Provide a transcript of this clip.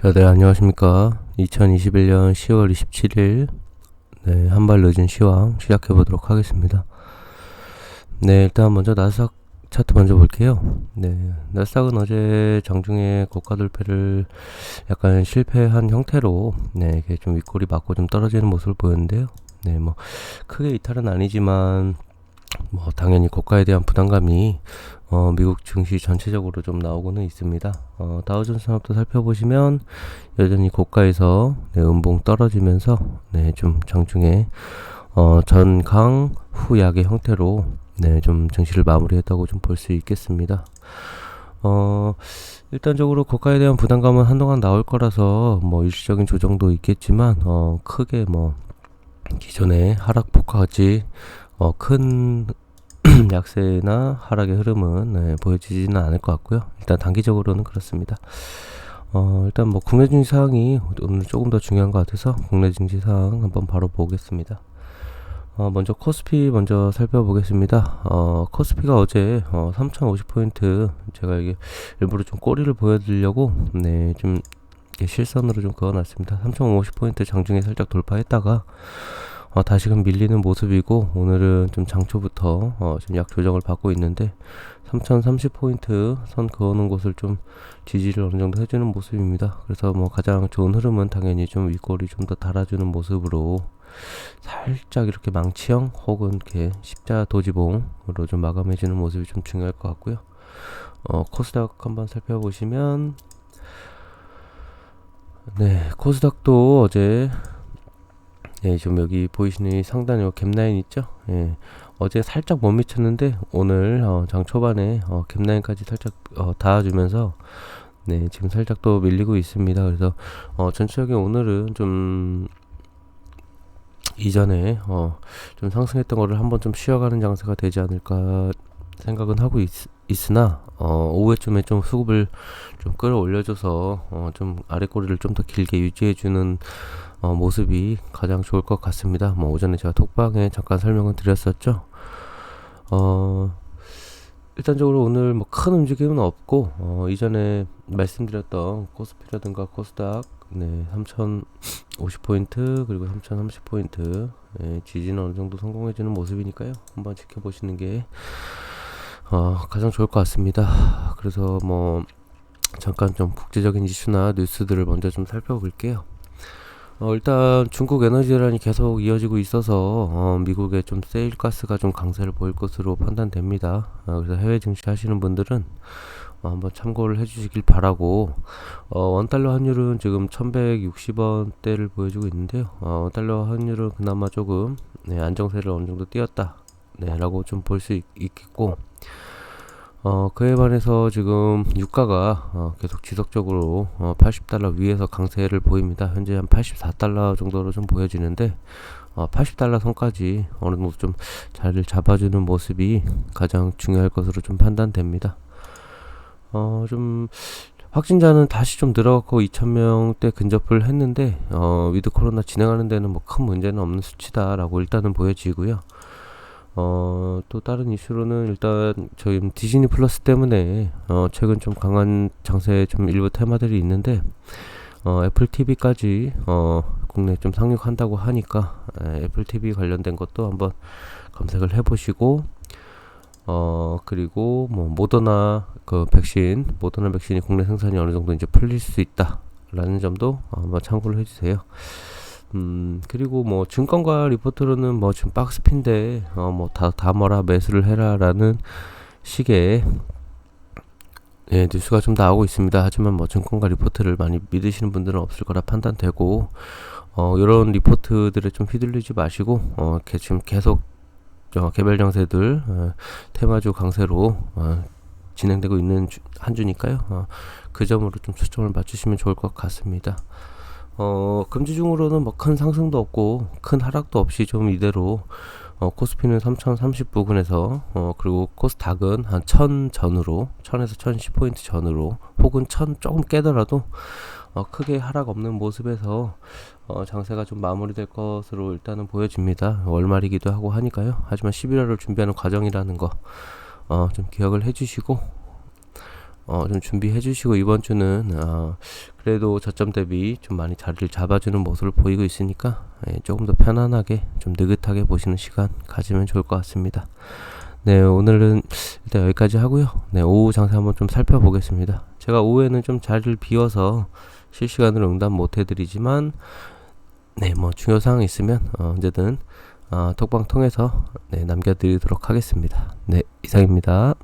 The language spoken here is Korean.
자, 네, 안녕하십니까. 2021년 10월 27일, 네, 한발 늦은 시황 시작해 보도록 하겠습니다. 네, 일단 먼저 나스닥 차트 먼저 볼게요. 네, 나스닥은 어제 장중에 고가 돌패를 약간 실패한 형태로, 네, 이게 좀 윗골이 맞고 좀 떨어지는 모습을 보였는데요. 네, 뭐, 크게 이탈은 아니지만, 뭐, 당연히 고가에 대한 부담감이 어, 미국 증시 전체적으로 좀 나오고는 있습니다. 어, 다우존스 산업도 살펴보시면 여전히 고가에서 네, 음봉 떨어지면서 네, 좀 장중에 어, 전강 후약의 형태로 네, 좀 증시를 마무리했다고 좀 볼 수 있겠습니다. 어, 일단적으로 고가에 대한 부담감은 한동안 나올 거라서 뭐 일시적인 조정도 있겠지만 어, 크게 뭐 기존의 하락폭과 같이 어, 큰 약세나 하락의 흐름은 네, 보여지지는 않을 것 같고요. 일단 단기적으로는 그렇습니다. 어, 일단 뭐 국내 증시 상황이 오늘 조금 더 중요한 것 같아서 국내 증시 상황 한번 바로 보겠습니다. 어, 먼저 코스피 먼저 살펴보겠습니다. 어, 코스피가 어제 어, 3050포인트 제가 이게 일부러 좀 꼬리를 보여드리려고 네, 좀 실선으로 좀 그어놨습니다. 3050포인트 장중에 살짝 돌파했다가 어, 다시금 밀리는 모습이고 오늘은 좀 장초부터 어, 지금 약 조정을 받고 있는데 3030포인트 선 그어놓은 곳을 좀 지지를 어느 정도 해주는 모습입니다. 그래서 뭐 가장 좋은 흐름은 당연히 좀 윗골이 좀 더 달아주는 모습으로 살짝 이렇게 망치형 혹은 이렇게 십자 도지봉으로 좀 마감해주는 모습이 좀 중요할 것 같고요. 어, 코스닥 한번 살펴보시면 네 코스닥도 어제 예, 좀 여기 보이시는 상단에 갭라인 있죠? 예, 어제 살짝 못 미쳤는데 오늘 어, 장 초반에 어, 갭라인까지 살짝 어, 닿아주면서 네, 지금 살짝 또 밀리고 있습니다. 그래서 어, 전체적인 오늘은 좀 이전에 어, 좀 상승했던 거를 한번 좀 쉬어가는 장세가 되지 않을까 생각은 하고 있, 으나 어, 오후에쯤에 좀 수급을 좀 끌어올려줘서 어, 좀 아래 꼬리를 좀 더 길게 유지해주는 어, 모습이 가장 좋을 것 같습니다. 뭐 오전에 제가 톡방에 잠깐 설명을 드렸었죠. 어, 일단적으로 오늘 뭐 큰 움직임은 없고 어, 이전에 말씀드렸던 코스피라든가 코스닥 네, 3050포인트 그리고 3030포인트 네, 지지는 어느 정도 성공해주는 모습이니까요. 한번 지켜보시는 게 어, 가장 좋을 것 같습니다. 그래서 뭐 잠깐 좀 국제적인 이슈나 뉴스들을 먼저 좀 살펴볼게요. 어, 일단 중국 에너지란이 계속 이어지고 있어서 어, 미국의 좀 세일 가스가 좀 강세를 보일 것으로 판단됩니다. 어, 그래서 해외 증시 하시는 분들은 어, 한번 참고를 해주시길 바라고 어, 원달러 환율은 지금 1160원대를 보여주고 있는데요. 어, 원달러 환율은 그나마 조금 네, 안정세를 어느 정도 띄었다 네, 라고 좀 볼 수 있겠고 어, 그에 반해서 지금 유가가 어, 계속 지속적으로 어, 80달러 위에서 강세를 보입니다. 현재 한 84달러 정도로 좀 보여지는데 어, 80달러 선까지 어느 정도 좀 자리를 잡아주는 모습이 가장 중요할 것으로 좀 판단됩니다. 어, 좀 확진자는 다시 좀 늘어갔고 2,000명대 근접을 했는데 어, 위드 코로나 진행하는 데는 뭐 큰 문제는 없는 수치다라고 일단은 보여지고요. 어, 또 다른 이슈로는 일단 저희 디즈니 플러스 때문에 어, 최근 좀 강한 장세 좀 일부 테마들이 있는데 어, 애플 TV까지 어, 국내 좀 상륙한다고 하니까 에, 애플 TV 관련된 것도 한번 검색을 해보시고 어 그리고 뭐 모더나 그 백신 모더나 백신이 국내 생산이 어느 정도 이제 풀릴 수 있다라는 점도 한번 참고를 해주세요. 음, 그리고 뭐 증권가 리포트로는 뭐 지금 박스핀데 어 뭐다다 뭐라 매수를 해라라는 식의 예, 뉴스가 좀 나오고 있습니다. 하지만 뭐 증권가 리포트를 많이 믿으시는 분들은 없을 거라 판단되고 어 이런 리포트들에 좀 휘둘리지 마시고 어 지금 계속 어, 개별 정세들 어, 테마주 강세로 어, 진행되고 있는 주, 한 주니까요. 어, 그 점으로 좀 초점을 맞추시면 좋을 것 같습니다. 어, 금지 중으로는 뭐 큰 상승도 없고 큰 하락도 없이 좀 이대로 어, 코스피는 3030 부근에서 어, 그리고 코스닥은 한 1000 전으로 1000에서 1010포인트 전으로 혹은 1000 조금 깨더라도 어, 크게 하락 없는 모습에서 어, 장세가 좀 마무리될 것으로 일단은 보여집니다. 월말이기도 하고 하니까요. 하지만 11월을 준비하는 과정이라는 거 어, 좀 기억을 해주시고 어, 좀 준비해 주시고 이번 주는 어, 그래도 저점 대비 좀 많이 자리를 잡아주는 모습을 보이고 있으니까 예, 조금 더 편안하게 좀 느긋하게 보시는 시간 가지면 좋을 것 같습니다. 네, 오늘은 일단 여기까지 하고요. 네, 오후 장세 한번 좀 살펴보겠습니다. 제가 오후에는 좀 자리를 비워서 실시간으로 응답 못 해드리지만, 네, 뭐 중요 사항 있으면 어, 언제든 어, 톡방 통해서 네, 남겨드리도록 하겠습니다. 네, 이상입니다.